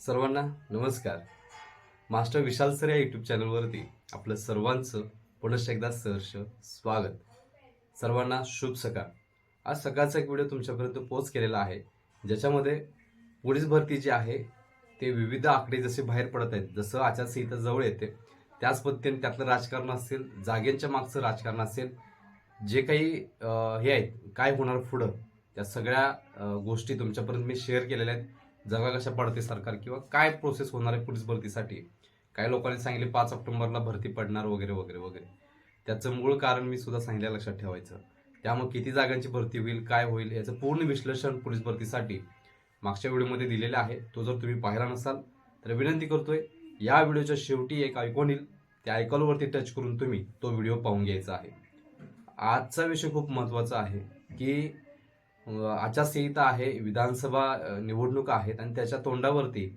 सर्वांना नमस्कार. Master Vishal sir या यूट्यूब चॅनलवरती आपलं सर्वांचं पुनश्च एकदा सहर्ष स्वागत. सर्वांना शुभ सकाळ. आज सकाळचा एक व्हिडिओ तुमच्यापर्यंत पोच केलेला आहे. ज्याच्यामध्ये पोलीस भरती जी आहे ते विविध आकडे जसे बाहेर पडत आहेत जसं आचारसंहिता जवळ येते त्याच पद्धतीने त्यातलं राजकारण असेल जागेंच्या मागचं राजकारण असेल जे काही हे आहेत काय होणार पुढं त्या सगळ्या गोष्टी तुमच्यापर्यंत मी शेअर केलेल्या आहेत. जागा कशा पडते सरकार किंवा काय प्रोसेस होणार आहे पोलीस भरतीसाठी? काही लोकांनी सांगितले पाच ऑक्टोबरला भरती पडणार वगैरे वगैरे वगैरे. त्याचं मूळ कारण मी सुद्धा सांगितलं लक्षात ठेवायचं. त्यामुळे किती जागांची भरती होईल काय होईल याचं पूर्ण विश्लेषण पोलीस भरतीसाठी मागच्या व्हिडिओमध्ये दिलेलं आहे. तो जर तुम्ही पाहिला नसाल तर विनंती करतोय या व्हिडिओच्या शेवटी एक आयकॉन येईल. त्या आयकॉनवरती टच करून तुम्ही तो व्हिडिओ पाहून घ्यायचा आहे. आजचा विषय खूप महत्त्वाचा आहे की आचारसंहिता आहे विधानसभा निवडणूक निवडणुका आहेत आणि त्याच्या तोंडावरती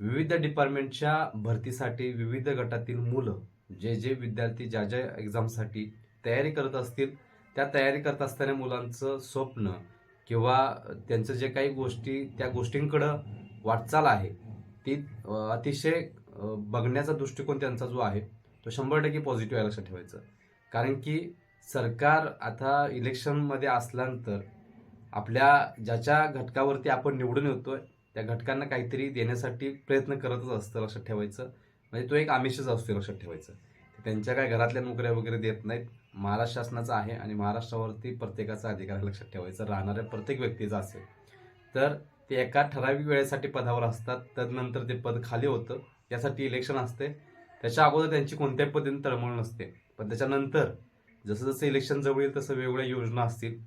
विविध डिपार्टमेंटच्या भरतीसाठी विविध गटातील मुलं जे जे विद्यार्थी ज्या ज्या एक्झामसाठी तयारी करत असतील त्या तयारी करत असताना मुलांचं स्वप्न किंवा त्यांचं जे काही गोष्टी त्या गोष्टींकडं वाटचाल आहे ती अतिशय बघण्याचा दृष्टिकोन त्यांचा जो आहे तो शंभर टक्के पॉझिटिव्ह आहे लक्षात ठेवायचं. कारण की सरकार आता इलेक्शनमध्ये असल्यानंतर आपल्या ज्याच्या घटकावरती आपण निवडून येतोय त्या घटकांना काहीतरी देण्यासाठी प्रयत्न करतच असतं लक्षात ठेवायचं. म्हणजे तो एक आमिषच असतो लक्षात ठेवायचं. त्यांच्या काय घरातल्या नोकऱ्या वगैरे देत नाहीत. महाराष्ट्र शासनाचा आहे आणि महाराष्ट्रावरती प्रत्येकाचा अधिकार आहे लक्षात ठेवायचा. राहणाऱ्या प्रत्येक व्यक्तीचा असेल. तर ते एका ठराविक वेळेसाठी पदावर असतात. तदनंतर ते पद खाली होतं. त्यासाठी इलेक्शन असते. त्याच्या अगोदर त्यांची कोणत्याही पद्धतीने तळमळ नसते. पण त्याच्यानंतर जसं जसं इलेक्शन जवळ येईल तसं वेगवेगळ्या योजना असतील.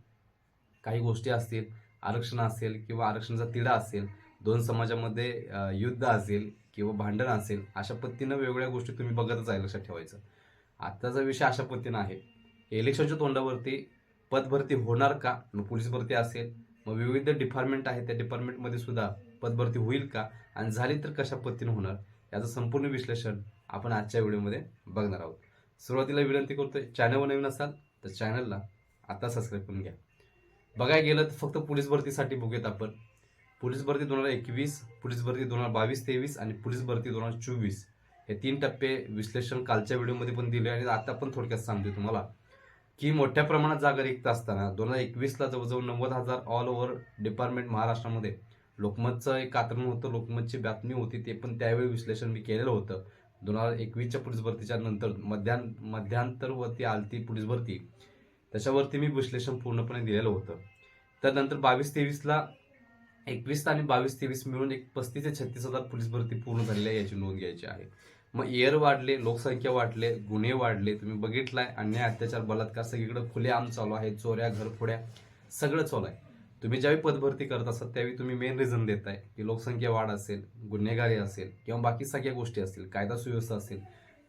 काही गोष्टी असतील आरक्षण असेल किंवा आरक्षणाचा तिढा असेल दोन समाजामध्ये युद्ध असेल किंवा भांडण असेल अशा पद्धतीनं वेगवेगळ्या गोष्टी तुम्ही बघतच आहे लक्षात ठेवायचं. आत्ताचा विषय अशा पद्धतीनं आहे. इलेक्शनच्या तोंडावरती पदभरती होणार का? मग पोलीस भरती असेल मग विविध डिपार्टमेंट आहे त्या डिपार्टमेंटमध्ये सुद्धा पदभरती होईल का? आणि झाली तर कशा पद्धतीनं होणार? याचं संपूर्ण विश्लेषण आपण आजच्या व्हिडिओमध्ये बघणार आहोत. सुरुवातीला विनंती करतोय चॅनलवर नवीन असाल तर चॅनलला आता सबस्क्राईब करून घ्या. बघायला गेलं तर फक्त पोलीस भरतीसाठी बघूयात आपण. पोलीस भरती दोन हजार एकवीस पोलीस भरती दोन हजार बावीस तेवीस आणि पोलीस भरती दोन हजार चोवीस. हे तीन टप्पे विश्लेषण कालच्या व्हिडिओमध्ये पण दिले आणि आता पण थोडक्यात सांगतो तुम्हाला. की मोठ्या प्रमाणात जागा रिक्त असताना दोन हजार एकवीसला जवळजवळ नव्वद हजार ऑल ओव्हर डिपार्टमेंट महाराष्ट्रामध्ये लोकमतचं एक कात्रण होतं लोकमतची बातमी होती ते पण त्यावेळी विश्लेषण मी केलेलं होतं. दोन हजार एकवीसच्या पोलीस भरतीच्या नंतर मध्यान मध्यांतरवरती आलती पोलीस भरती. त्याच्यावरती मी विश्लेषण पूर्णपणे दिलेलं होतं. त्यानंतर बावीस तेवीसला एकवीस आणि बावीस तेवीस मिळून एक पस्तीस ते छत्तीस हजार पोलीस भरती पूर्ण झालेली आहे याची नोंद घ्यायची आहे. मग एअर वाढले लोकसंख्या वाढले गुन्हे वाढले तुम्ही बघितलाय अन्याय अत्याचार बलात्कार सगळीकडे खुले आम चालू आहे चोऱ्या घरफोड्या सगळं चालू आहे. तुम्ही ज्यावेळी पदभरती करत असतात त्यावेळी तुम्ही मेन रिझन देताय की लोकसंख्या वाढ असेल गुन्हेगारी असेल किंवा बाकी सगळ्या गोष्टी असतील कायदा सुव्यवस्था असेल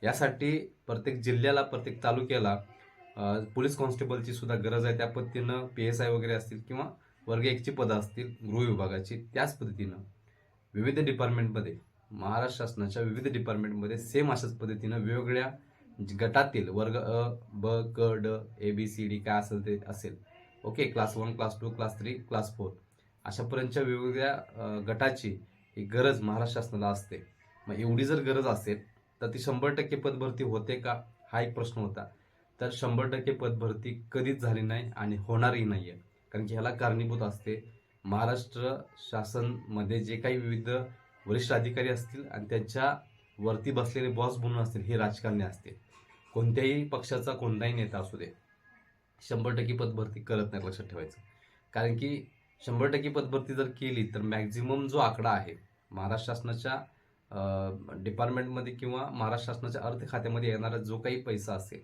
यासाठी प्रत्येक जिल्ह्याला प्रत्येक तालुक्याला पोलीस कॉन्स्टेबलची सुद्धा गरज आहे. त्या पद्धतीनं पी एस आय वगैरे असतील किंवा वर्ग एकची पदं असतील गृह विभागाची त्याच पद्धतीनं विविध डिपार्टमेंटमध्ये महाराष्ट्र शासनाच्या विविध डिपार्टमेंटमध्ये सेम अशाच पद्धतीनं वेगवेगळ्या गटातील वर्ग अ ब क ड ए बी सी डी काय असेल ते असेल. Okay class one class two class three class four अशापर्यंतच्या वेगवेगळ्या गटाची ही गरज महाराष्ट्र शासनाला असते. मग एवढी जर गरज असेल तर ती शंभर टक्के पदभरती होते का? हा एक प्रश्न होता. तर शंभर टक्के पदभरती कधीच झाली नाही आणि होणारही नाही आहे कारण की ह्याला कारणीभूत असते महाराष्ट्र शासनमध्ये जे काही विविध वरिष्ठ अधिकारी असतील आणि त्यांच्या वरती बसलेले बॉस म्हणून असतील हे राजकारणी असतील कोणत्याही पक्षाचा कोणताही नेता असू दे शंभर टक्के पदभरती करत नाही लक्षात ठेवायचं. कारण की शंभर टक्के पदभरती जर केली तर मॅक्झिमम जो आकडा आहे महाराष्ट्र शासनाच्या डिपार्टमेंटमध्ये किंवा महाराष्ट्र शासनाच्या अर्थ खात्यामध्ये येणारा जो काही पैसा असेल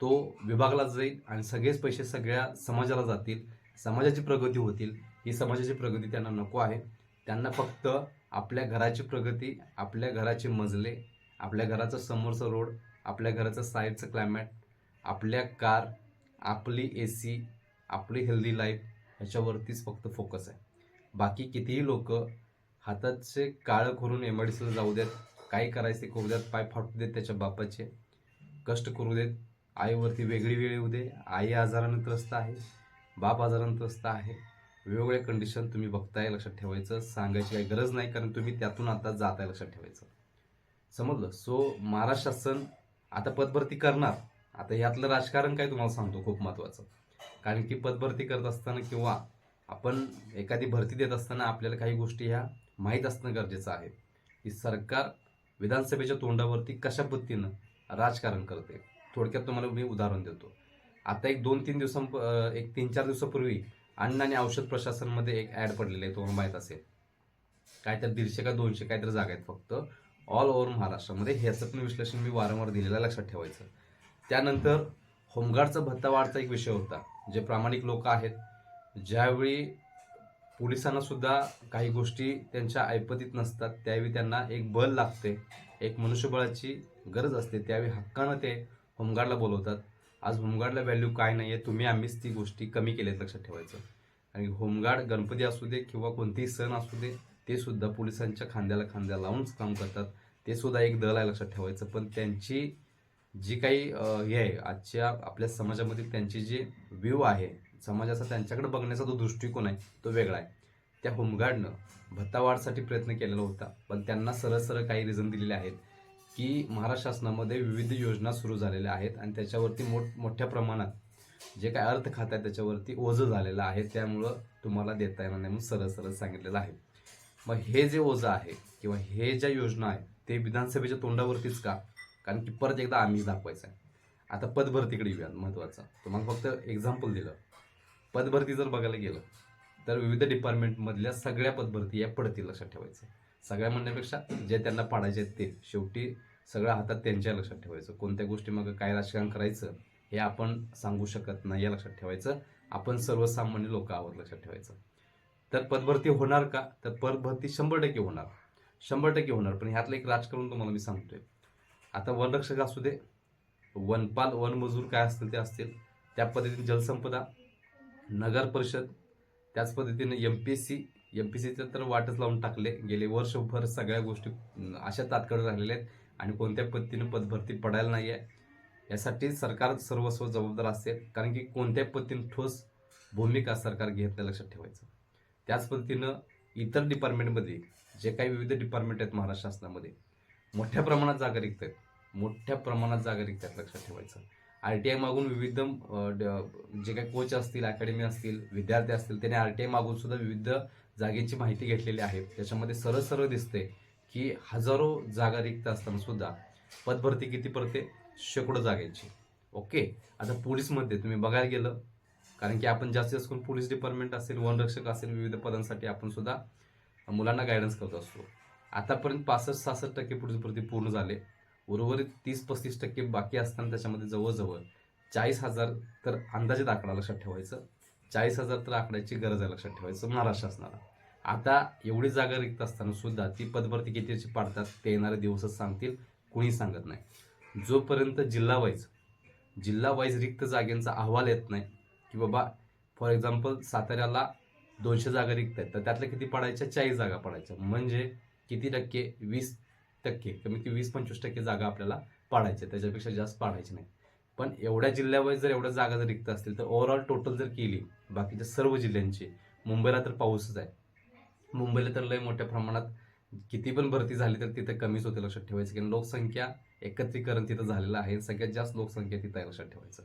तो विभागला जाईल आणि सगळेच पैसे सगळ्या समाजाला जातील. समाजाची प्रगती होतील. ही समाजाची प्रगती त्यांना नको आहे. त्यांना फक्त आपल्या घराची प्रगती आपल्या घराचे मजले आपल्या घराचं समोरचं रोड आपल्या घराचं साईडचं क्लायमॅट आपल्या कार आपली ए सी आपली हेल्दी लाईफ ह्याच्यावरतीच फक्त फोकस आहे. बाकी कितीही लोक हाताचे काळं करून एम आय डी जाऊ देत काही करायचे करू देत पाय फाटू देत त्याच्या बापाचे कष्ट करू देत आईवरती वेगळी वेळ येऊ दे. आई आजारानं त्रस्त आहे. बाप आजारानं त्रस्त आहे. वेगवेगळ्या कंडिशन तुम्ही बघताय लक्षात ठेवायचं. सांगायची काही गरज नाही कारण तुम्ही त्यातून आता जात आहे लक्षात ठेवायचं. समजलं? सो महाराष्ट्र शासन आता पदभरती करणार. आता यातलं राजकारण काय तुम्हाला सांगतो खूप महत्त्वाचं कारण की पदभरती करत असताना किंवा आपण एखादी भरती देत असताना आपल्याला काही गोष्टी ह्या माहीत असणं गरजेचं आहे. की सरकार विधानसभेच्या तोंडावरती कशा पद्धतीनं राजकारण करते? थोडक्यात तुम्हाला मी उदाहरण देतो. आता एक दोन तीन दिवसां एक तीन चार दिवसापूर्वी अन्न आणि औषध प्रशासनमध्ये एक ॲड पडलेली आहे तुम्हाला माहीत असेल. काय तर दीडशे का दोनशे काहीतरी जागा आहेत फक्त. ऑल ओव्हर महाराष्ट्रामध्ये ह्याचं पण विश्लेषण मी वारंवार दिलेलं लक्षात ठेवायचं. त्यानंतर होमगार्डचा भत्ता वाढचा एक विषय होता जे प्रामाणिक लोक आहेत. ज्यावेळी पोलिसांना सुद्धा काही गोष्टी त्यांच्या ऐपतीत नसतात त्यावेळी त्यांना एक बल लागते एक मनुष्यबळाची गरज असते त्यावेळी हक्कानं ते होमगार्डला बोलवतात. आज होमगार्डला व्हॅल्यू काय नाही आहे तुम्ही आम्हीच ती गोष्टी कमी केल्यात लक्षात ठेवायचं. आणि होमगार्ड गणपती असू दे किंवा कोणतेही सण असू दे ते सुद्धा पोलिसांच्या खांद्याला खांद्या लावूनच काम करतात. ते सुद्धा एक दल आहे लक्षात ठेवायचं. पण त्यांची जी काही हे आहे आजच्या आपल्या समाजामध्ये त्यांची जी व्ह्यू आहे समाजाचा त्यांच्याकडे बघण्याचा जो दृष्टिकोन आहे तो वेगळा आहे. त्या होमगार्डनं भत्तावाढसाठी प्रयत्न केलेला होता पण त्यांना सरळ सरळ काही रिझन दिलेले आहेत. की महाराष्ट्र शासनामध्ये विविध योजना सुरू झालेल्या आहेत आणि त्याच्यावरती मोठ मोठ्या प्रमाणात जे काय अर्थ खात आहे त्याच्यावरती ओझं झालेलं आहे त्यामुळं तुम्हाला देता येणार नाही म्हणून सरळ सरळ सांगितलेलं आहे. मग हे जे ओझं आहे किंवा हे ज्या योजना आहेत ते विधानसभेच्या तोंडावरतीच का? कारण की परत एकदा आम्ही दाखवायचं आहे. आता पदभरतीकडे येऊया महत्त्वाचं तुम्हाला फक्त एक्झाम्पल दिलं. पदभरती जर बघायला गेलं तर विविध डिपार्टमेंटमधल्या सगळ्या पदभरती या पडतील लक्षात ठेवायचं सगळ्या म्हणण्यापेक्षा जे त्यांना पाडायचे आहेत ते. शेवटी सगळ्या हातात त्यांच्या लक्षात ठेवायचं. कोणत्या गोष्टी मग काय राजकारण करायचं हे आपण सांगू शकत नाही या लक्षात ठेवायचं. आपण सर्वसामान्य लोक आहोत लक्षात ठेवायचं. तर पदभरती होणार का? तर पदभरती शंभर टक्के होणार. शंभर टक्के होणार. पण ह्यातलं एक राजकारण तुम्हाला मी सांगतोय. आता वनरक्षक असू दे. वनपाल वनमजूर काय असतील ते असतील. त्या पद्धतीने जलसंपदा नगर परिषद त्याच पद्धतीने M P S C M P सीचं तर वाटच लावून टाकले. गेले वर्षभर सगळ्या गोष्टी अशा तात्काळ राहिलेल्या आहेत आणि कोणत्या पद्धतीने पदभरती पडायला नाही आहे यासाठी सरकार सर्वस्व जबाबदार असेल कारण की कोणत्या पद्धतीने ठोस भूमिका सरकार घेत नाही लक्षात ठेवायचं. त्याच पद्धतीनं इतर डिपार्टमेंटमध्ये जे काही विविध डिपार्टमेंट आहेत महाराष्ट्र शासनामध्ये मोठ्या प्रमाणात जागा रिक्त आहेत. मोठ्या प्रमाणात जागा रिक्त आहेत लक्षात ठेवायचं. आर टी आय मागून विविध ड- जे काही कोच असतील अकॅडमी असतील विद्यार्थी असतील त्यांनी आर टी आय मागून सुद्धा विविध जागेची माहिती घेतलेली आहे. त्याच्यामध्ये सरळ सरळ दिसते की हजारो जागा रिक्त असताना सुद्धा पदभरती किती पडते? शेकडो जागेची. ओके आता पोलीसमध्ये तुम्ही बघायला गेलं कारण की आपण जास्तीत जास्त करून पोलीस डिपार्टमेंट असेल वनरक्षक असेल विविध पदांसाठी आपण सुद्धा मुलांना गायडन्स करत असतो. आतापर्यंत पासष्ट सहासष्ट टक्के पोलीस भरती पूर्ण झाले. उर्वरित तीस पस्तीस टक्के बाकी असताना त्याच्यामध्ये जवळजवळ चाळीस हजार तर अंदाजित आकडा लक्षात ठेवायचं. चाळीस हजार तर आकड्याची गरज आहे लक्षात ठेवायचं महाराष्ट्र शासनाला. आता एवढी जागा रिक्त असताना सुद्धा ती पदभरती कितीची पाडतात ते येणारे दिवसच सांगतील कुणी सांगत नाही. जोपर्यंत जिल्हा वाईज जिल्हा वाईज रिक्त जागेंचा अहवाल येत नाही की बाबा फॉर एक्झाम्पल साताऱ्याला दोनशे जागा रिक्त आहेत तर त्यातल्या किती पडायच्या? चाळीस जागा पडायच्या. म्हणजे किती टक्के? वीस टक्के. कमी की वीस पंचवीस टक्के जागा आपल्याला पाडायच्या त्याच्यापेक्षा जास्त पाडायची नाही पण एवढ्या जिल्ह्यावाईज जर एवढ्या जागा जर रिक्त असतील तर ओव्हरऑल टोटल जर केली बाकीच्या सर्व जिल्ह्यांची मुंबईला तर पाऊसच आहे. मुंबईला तर लय मोठ्या प्रमाणात किती पण भरती झाली तर तिथे कमीच होते लक्षात ठेवायचं कारण लोकसंख्या एकत्रीकरण तिथं झालेलं आहे सगळ्यात जास्त लोकसंख्या तिथं आहे लक्षात ठेवायचं.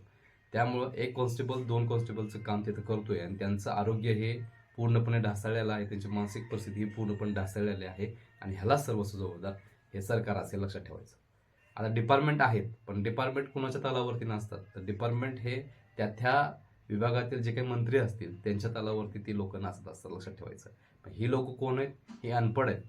त्यामुळं एक कॉन्स्टेबल दोन कॉन्स्टेबलचं काम तिथं करतोय आणि त्यांचं आरोग्य हे पूर्णपणे ढासळलेलं आहे त्यांची मानसिक परिस्थिती ही पूर्णपणे ढासळलेली आहे आणि ह्याला सर्वस्व जबाबदार हे सरकार असेल लक्षात ठेवायचं. आता डिपार्टमेंट आहेत पण डिपार्टमेंट कुणाच्या तलावरती नसतात. तर डिपार्टमेंट हे त्या त्या विभागातील जे काही मंत्री असतील त्यांच्या तलावरती ती लोक नाचत असतात लक्षात ठेवायचं. पण ही लोक कोण आहेत? हे अनपड आहेत.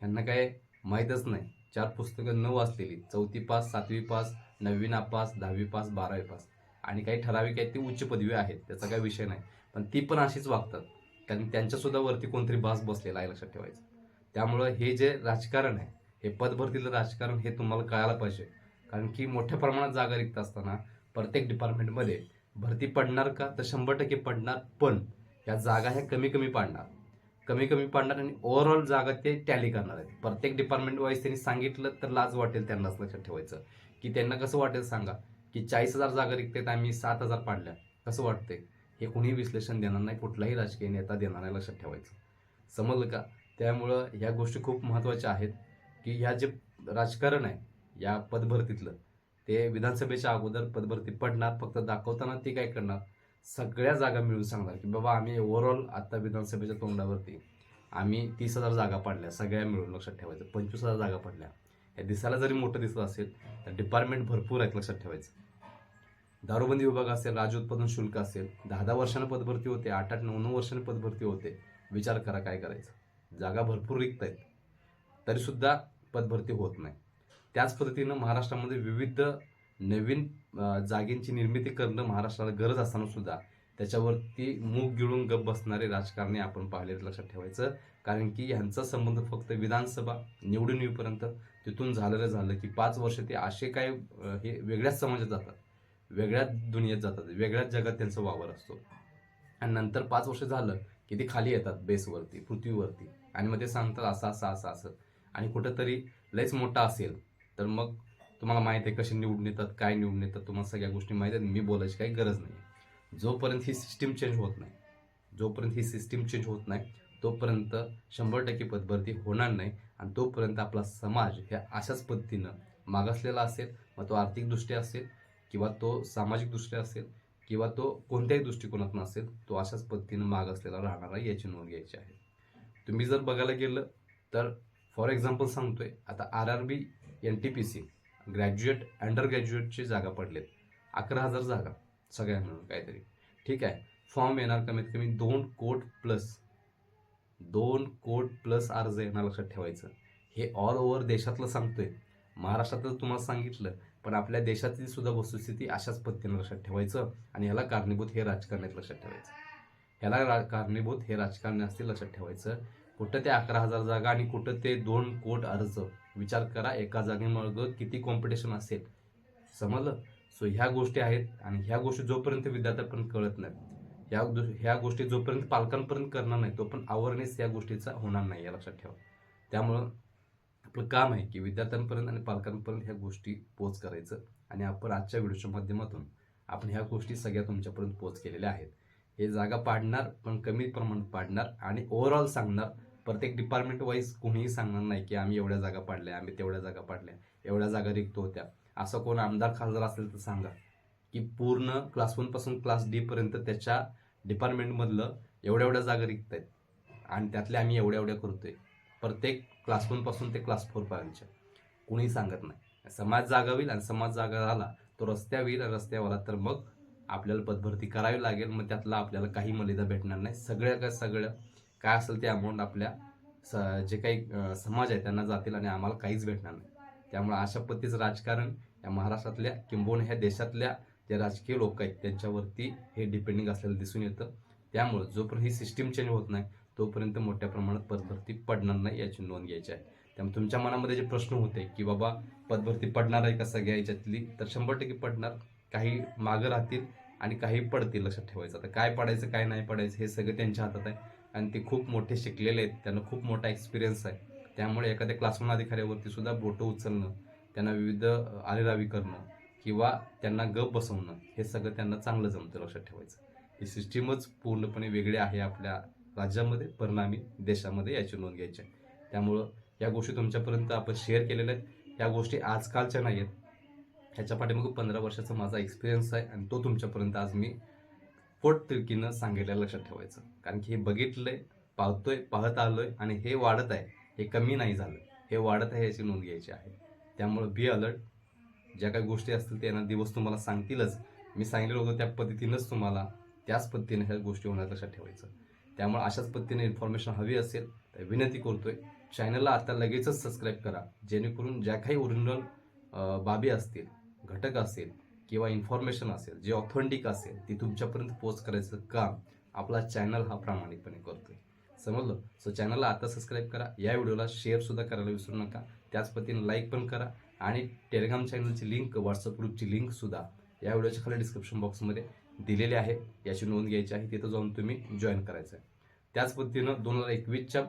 त्यांना काय माहीतच नाही. चार पुस्तकं न वाचलेली. चौथी पास सातवी पास नववी नापास दहावी पास बारावी पास. आणि काही ठराविक आहेत ती उच्च पदवी आहेत. त्याचा काही विषय नाही. पण ती पण अशीच वागतात. कारण त्यांच्यासुद्धा वरती कोणतरी बास बसलेला आहे लक्षात ठेवायचं. त्यामुळं हे जे राजकारण आहे हे पदभरतीचं राजकारण हे तुम्हाला कळायला पाहिजे. कारण की मोठ्या प्रमाणात जागा रिक्त असताना प्रत्येक डिपार्टमेंटमध्ये भरती पडणार का? तर शंभर टक्के पडणार पण या जागा ह्या कमी कमी पाडणार. कमी कमी पाडणार आणि ओव्हरऑल जागा ते टॅली करणार आहेत. प्रत्येक डिपार्टमेंट वाईज त्यांनी सांगितलं तर लाज वाटेल त्यांनाच लक्षात ठेवायचं. की त्यांना कसं वाटेल सांगा? की चाळीस हजार जागा रिक्त आहेत आम्ही सात हजार पाडल्या. कसं वाटते हे कुणीही विश्लेषण देणार नाही कुठलाही राजकीय नेता देणार नाही लक्षात ठेवायचं. समजलं का? त्यामुळं ह्या गोष्टी खूप महत्त्वाच्या आहेत. की ह्या जे राजकारण आहे या पदभरतीतलं ते विधानसभेच्या अगोदर पदभरती पडणार फक्त दाखवताना ते काय करणार? सगळ्या जागा मिळून सांगणार की बाबा आम्ही ओव्हरऑल आता विधानसभेच्या तोंडावरती आम्ही तीस हजार जागा पाडल्या सगळ्या मिळून लक्षात ठेवायचं. पंचवीस हजार जागा पडल्या. हे दिसायला जरी मोठं दिसत असेल तर डिपार्टमेंट भरपूर आहेत लक्षात ठेवायचं. दारूबंदी विभाग असेल राज्य उत्पादन शुल्क असेल दहा दहा वर्षानं पदभरती होते आठ आठ नऊ नऊ वर्षानं पदभरती होते. विचार करा काय करायचं. जागा भरपूर रिक्त आहेत. तरीसुद्धा पदभरती होत नाही. त्याच पद्धतीनं महाराष्ट्रामध्ये विविध नवीन जागेंची निर्मिती करणं महाराष्ट्राला गरज असताना सुद्धा त्याच्यावरती मूग गिळून गप बसणारे राजकारणी आपण पाहिले लक्षात ठेवायचं. कारण की ह्यांचा संबंध फक्त विधानसभा निवडून येईपर्यंत तिथून झालेलं झालं की पाच वर्ष ते असे काय हे वेगळ्याच समाजात जातात वेगळ्याच दुनियेत जातात वेगळ्याच जगात त्यांचा वावर असतो. आणि नंतर पाच वर्ष झालं की ते खाली येतात बेसवरती पृथ्वीवरती. आणि मग ते सांगतात असं असं असं असं. आणि कुठंतरी लयच मोठा असेल तर मग तुम्हाला माहिती आहे कसे निवडून येतात काय निवडून येतात तुम्हाला सगळ्या गोष्टी माहीत आहेत. मी बोलायची काही गरज नाही. जोपर्यंत ही सिस्टीम चेंज होत नाही जोपर्यंत ही सिस्टीम चेंज होत नाही तोपर्यंत शंभर टक्के पदभरती होणार नाही आणि तोपर्यंत आपला समाज ह्या अशाच पद्धतीनं मागासलेला असेल मग तो आर्थिकदृष्ट्या असेल किंवा तो सामाजिकदृष्ट्या असेल किंवा तो कोणत्याही दृष्टिकोनातून असेल तो अशाच पद्धतीनं मागासलेला राहणार आहे याची नोंद घ्यायची आहे. तुम्ही जर बघायला गेलं तर फॉर एक्झाम्पल सांगतोय आता R R B N T P C graduate under ग्रॅज्युएटची जागा पडलेत. अकरा हजार जागा सगळ्या मिळून काहीतरी. ठीक आहे. फॉर्म येणार कमीत कमी दोन कोट प्लस. दोन कोट प्लस अर्ज येणार लक्षात ठेवायचं. हे ऑल ओव्हर देशातलं सांगतोय. महाराष्ट्रातलं तुम्हाला सांगितलं पण आपल्या देशातली सुद्धा वस्तुस्थिती अशाच पद्धतीने लक्षात ठेवायचं आणि ह्याला कारणीभूत हे राजकारण लक्षात ठेवायचं. ह्याला रा कारणीभूत हे राजकारणी असतील लक्षात ठेवायचं. कुठं ते अकरा हजार जागा आणि कुठं ते दोन कोट अर्ज. विचार करा एका जागेमार्ग किती कॉम्पिटिशन असेल. समजलं? सो ह्या गोष्टी आहेत आणि ह्या गोष्टी जोपर्यंत विद्यार्थ्यापर्यंत कळत नाही ह्या ह्या गोष्टी जोपर्यंत पालकांपर्यंत करणार नाही तो पण अवेअरनेस या गोष्टीचा होणार नाही या लक्षात ठेवा. त्यामुळं आपलं काम आहे की विद्यार्थ्यांपर्यंत आणि पालकांपर्यंत ह्या गोष्टी पोच करायचं आणि आपण आजच्या व्हिडिओच्या माध्यमातून आपण ह्या गोष्टी सगळ्या तुमच्यापर्यंत पोच केलेल्या आहेत. हे जागा पाडणार पण कमी प्रमाणात पाडणार आणि ओव्हरऑल सांगणार प्रत्येक डिपार्टमेंट वाईज कोणीही सांगणार नाही की आम्ही एवढ्या जागा पाडल्या आम्ही तेवढ्या जागा पाडल्या एवढ्या जागा रिक्त होत्या. असं कोण आमदार खासदार असेल तर सांगा. की पूर्ण क्लास वनपासून क्लास डीपर्यंत त्याच्या डिपार्टमेंटमधलं एवढ्या एवढ्या जागा रिक्त आहेत आणि त्यातल्या आम्ही एवढ्या एवढ्या करतोय. प्रत्येक क्लास वनपासून ते क्लास फोर पर्यंतच्या. कुणीही सांगत नाही. समाज जागा होईल आणि समाज जागा झाला तो रस्त्या होईल आणि रस्त्यावर आला तर मग आपल्याला पदभरती करावी लागेल. मग त्यातला आपल्याला काही मर्यादा भेटणार नाही. सगळ्या काय सगळं काय असेल ते अमाऊंट आपल्या स जे काही समाज आहे त्यांना जातील आणि आम्हाला काहीच भेटणार नाही. त्यामुळे अशा पद्धतीचं राजकारण या महाराष्ट्रातल्या किंबहुना ह्या देशातल्या जे राजकीय लोक आहेत त्यांच्यावरती हे डिपेंडिंग असलेलं दिसून येतं. त्यामुळं जोपर्यंत ही सिस्टीम चेंज होत नाही तोपर्यंत मोठ्या प्रमाणात पदभरती पडणार नाही याची नोंद घ्यायची आहे. त्यामुळे तुमच्या मनामध्ये जे प्रश्न होते की बाबा पदभरती पडणार आहे का सगळ्या याच्यातली तर शंभर टक्के पडणार. काही मागं राहतील आणि काही पडतील लक्षात ठेवायचं. आता काय पडायचं काय नाही पडायचं हे सगळं त्यांच्या हातात आहे. आणि ते खूप मोठे शिकलेले आहेत. त्यांना खूप मोठा एक्सपिरियन्स आहे. त्यामुळे एखाद्या क्लासरूम अधिकाऱ्यावरती सुद्धा बोटं उचलणं त्यांना विविध अ, आरेरावी करणं किंवा त्यांना गप बसवणं हे सगळं त्यांना चांगलं जमतं लक्षात ठेवायचं. ही सिस्टीमच पूर्णपणे वेगळी आहे आपल्या राज्यामध्ये परिणामी देशामध्ये याची नोंद घ्यायची आहे. त्यामुळं या गोष्टी तुमच्यापर्यंत आपण शेअर केलेल्या आहेत. या गोष्टी आजकालच्या नाही आहेत ह्याच्या पाठीमागे पंधरा वर्षाचा माझा एक्सपिरियन्स आहे आणि तो तुमच्यापर्यंत आज मी पोटतिरकीनं सांगितलं लक्षात ठेवायचं. कारण की हे बघितलंय पाहतोय पाहत आलोय आणि हे वाढत आहे हे कमी नाही झालं. हे वाढत आहे याची नोंद घ्यायची आहे. त्यामुळे बी अलर्ट ज्या काही गोष्टी असतील त्यांना दिवस तुम्हाला सांगतीलच. मी सांगितलं होतं त्या पद्धतीनंच तुम्हाला त्याच पद्धतीने ह्या गोष्टी होणार लक्षात ठेवायचं. त्यामुळे अशाच पद्धतीने इन्फॉर्मेशन हवी असेल तर विनंती करतोय चॅनलला आता लगेचच सबस्क्राईब करा. जेणेकरून ज्या काही ओरिजिनल बाबी असतील घटक असतील किंवा इन्फॉर्मेशन असेल जे ऑथेंटिक असेल ती तुमच्यापर्यंत पोच करायचं काम आपला चॅनल हा प्रामाणिकपणे करतोय. समजलं? सो चॅनलला आता सबस्क्राईब करा. या व्हिडिओला शेअरसुद्धा करायला विसरू नका. त्याच पद्धतीने लाईक पण करा आणि टेलिग्राम चॅनलची लिंक व्हॉट्सअप ग्रुपची लिंकसुद्धा या व्हिडिओच्या खाली डिस्क्रिप्शन बॉक्समध्ये दिलेली आहे. याची नोंद घ्यायची आहे. तिथं जाऊन तुम्ही जॉईन करायचं आहे. त्याच पद्धतीनं दोन हजार एकवीसच्या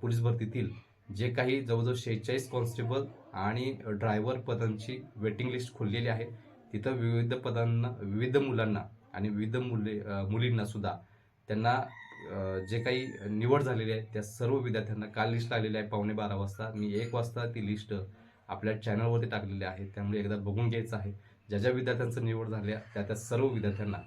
पोलीस भरतीतील जे काही जवळजवळ शेहेचाळीस कॉन्स्टेबल आणि ड्रायव्हर पदांची वेटिंग लिस्ट खोललेली आहे. तिथं विविध पदांना विविध मुलांना आणि विविध मुले मुलींनासुद्धा मुलींना सुद्धा त्यांना जे काही निवड झालेली आहे त्या सर्व विद्यार्थ्यांना काल लिस्ट आलेली आहे पावणे बारा वाजता. मी एक वाजता ती लिस्ट आपल्या चॅनलवरती टाकलेली आहे. त्यामुळे एकदा बघून घ्यायचं आहे. ज्या ज्या विद्यार्थ्यांचं निवड झाल्या त्या त्या सर्व विद्यार्थ्यांना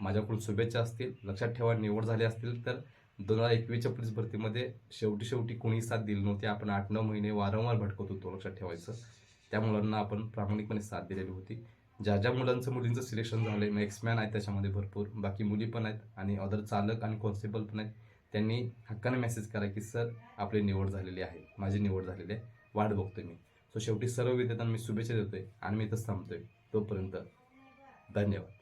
माझ्याकडून शुभेच्छा असतील. लक्षात ठेवा निवड झाली असतील तर दोन हजार एकवीसच्या पोलीस भरतीमध्ये शेवटी शेवटी कोणी साथ दिली नव्हती. आपण आठ नऊ महिने वारंवार भटकत होतो लक्षात ठेवायचं. त्या मुलांना आपण प्रामाणिकपणे साथ दिलेली होती. ज्या ज्या मुलांचं मुलींचं सिलेक्शन झालंय आहे एक्समॅन आहेत त्याच्यामध्ये भरपूर. बाकी मुली पण आहेत आणि अदर चालक आणि कॉन्स्टेबल पण आहेत. त्यांनी हक्काने मेसेज करा की सर आपली निवड झालेली आहे. माझी निवड झालेली आहे. वाट बघतोय मी. सो शेवटी सर्व विद्यार्थ्यांना मी शुभेच्छा देतोय आणि मी इथंच थांबतोय. तोपर्यंत धन्यवाद.